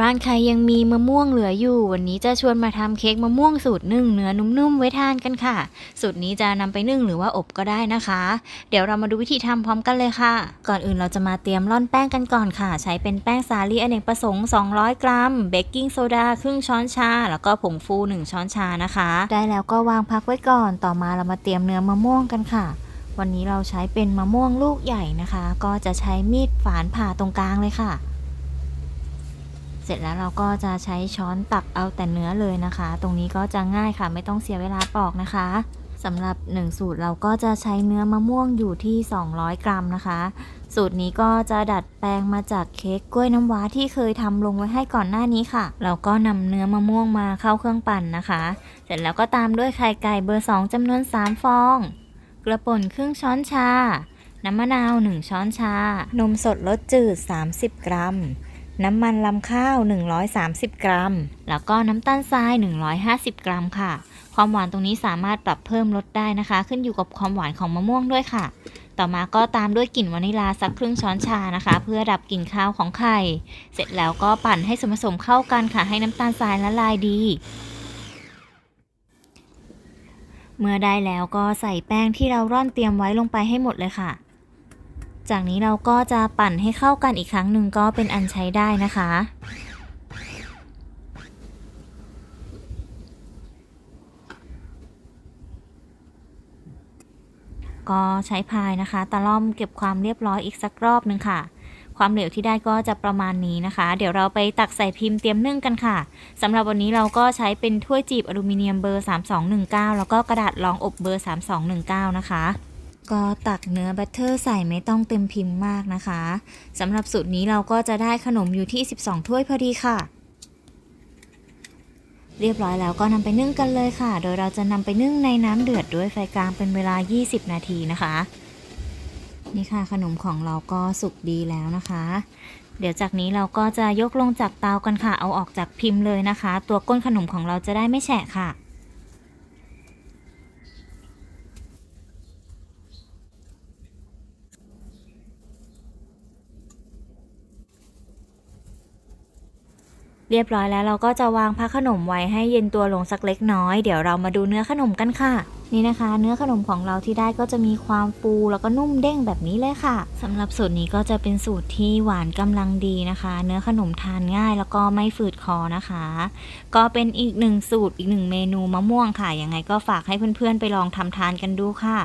บ้านใครยังมีมะม่วงเหลืออยู่ วันนี้จะชวนมาทำเค้กมะม่วงสูตรนึ่งเนื้อนุ่มๆไว้ทานกันค่ะ สูตรนี้จะนำไปนึ่งหรือว่าอบก็ได้นะคะ เดี๋ยวเรามาดูวิธีทำพร้อมกันเลยค่ะ ก่อนอื่นเราจะมาเตรียมร่อนแป้งกันก่อนค่ะ ใช้เป็นแป้งสาลีอเนกประสงค์ 200 กรัม เบกกิ้งโซดาครึ่งช้อนชา แล้วก็ผงฟู 1 ช้อนชานะคะ ได้แล้วก็วางพักไว้ก่อน ต่อมาเรามาเตรียมเนื้อมะม่วงกันค่ะวันนี้เราใช้เป็นมะม่วงลูกใหญ่นะคะ ก็จะใช้มีดฝานผ่าตรงกลางเลยค่ะ เสร็จแล้วเราก็จะใช้ช้อนตักเอาแต่เนื้อเลยนะคะ ตรงนี้ก็จะง่ายค่ะไม่ต้องเสียเวลาปอกนะคะสำหรับ 1 สูตรเราก็จะใช้เนื้อมะม่วงอยู่ที่ 200 กรัมนะคะ สูตรนี้ก็จะดัดแปลงมาจากเค้กกล้วยน้ำว้าที่เคยทำลงไว้ให้ก่อนหน้านี้ค่ะ เราก็นำเนื้อมะม่วงมาเข้าเครื่องปั่นนะคะ เสร็จแล้วก็ตามด้วยไข่ไก่เบอร์ 2จำนวน 3 ฟอง กระป่นครึ่งช้อนชา น้ำมะนาว 1 ช้อนชา นมสดรสจืด 30 กรัม น้ำมันลำข้าว 130 กรัม แล้วก็น้ำตาลทราย 150 กรัมค่ะ ความหวานตรงนี้สามารถปรับเพิ่มลดได้นะคะ ขึ้นอยู่กับความหวานของมะม่วงด้วยค่ะ ต่อมาก็ตามด้วยกลิ่นวานิลาสักครึ่งช้อนชานะคะ เพื่อดับกลิ่นข้าวของไข่ เสร็จแล้วก็ปั่นให้ส่วนผสมเข้ากันค่ะ ให้น้ำตาลทรายละลายดี เมื่อได้แล้วก็ใส่แป้งที่เราร่อนเตรียมไว้ลงไปให้หมดเลยค่ะ จากนี้เราก็จะปั่นให้เข้ากันอีกครั้งหนึ่งก็เป็นอันใช้ได้นะคะ ก็ใช้พายนะคะ ตะล่อมเก็บความเรียบร้อยอีกสักรอบหนึ่งค่ะ ความเหลวที่ได้ก็จะประมาณนี้นะคะ เดี๋ยวเราไปตักใส่พิมพ์เตรียมนึ่งกันค่ะสำหรับวันนี้เราก็ใช้เป็นถ้วยจีบอลูมิเนียมเบอร์ 3219 แล้วก็กระดาษรองอบเบอร์ 3219 นะคะ ก็ตักเนื้อบัตเตอร์ใส่ไม่ต้องเต็มพิมพ์มากนะคะสำหรับสูตรนี้เราก็จะได้ขนมอยู่ที่ 12 ถ้วยพอดีค่ะ เรียบร้อยแล้วก็นำไปนึ่งกันเลยค่ะ โดยเราจะนำไปนึ่งในน้ำเดือดด้วยไฟกลางเป็นเวลา 20 นาทีนะคะ นี่ค่ะขนมของเราก็สุกดีแล้วนะคะ เดี๋ยวจากนี้เราก็จะยกลงจากเตากันค่ะ เอาออกจากพิมพ์เลยนะคะ ตัวก้นขนมของเราจะได้ไม่แฉะค่ะ เรียบร้อยแล้วเราก็จะวางพักขนมไว้ให้เย็นตัวลงสักเล็กน้อย เดี๋ยวเรามาดูเนื้อขนมกันค่ะ นี่นะคะ เนื้อขนมของเราที่ได้ก็จะมีความฟูแล้วก็นุ่มเด้งแบบนี้เลยค่ะสำหรับสูตรนี้ก็จะเป็นสูตรที่หวานกำลังดีนะคะ เนื้อขนมทานง่ายแล้วก็ไม่ฝืดคอนะคะ ก็เป็นอีกหนึ่งสูตรอีกหนึ่งเมนูมะม่วงค่ะยังไงก็ฝากให้เพื่อนๆไปลองทำทานกันดูค่ะ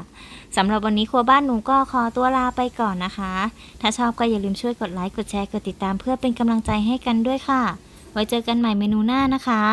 สำหรับวันนี้ครัวบ้านหนูก็ขอตัวลาไปก่อนนะคะ ถ้าชอบก็อย่าลืมช่วยกดไลค์กดแชร์กดติดตาม เพื่อเป็นกำลังใจให้กันด้วยค่ะ ไว้เจอกันใหม่เมนูหน้านะคะ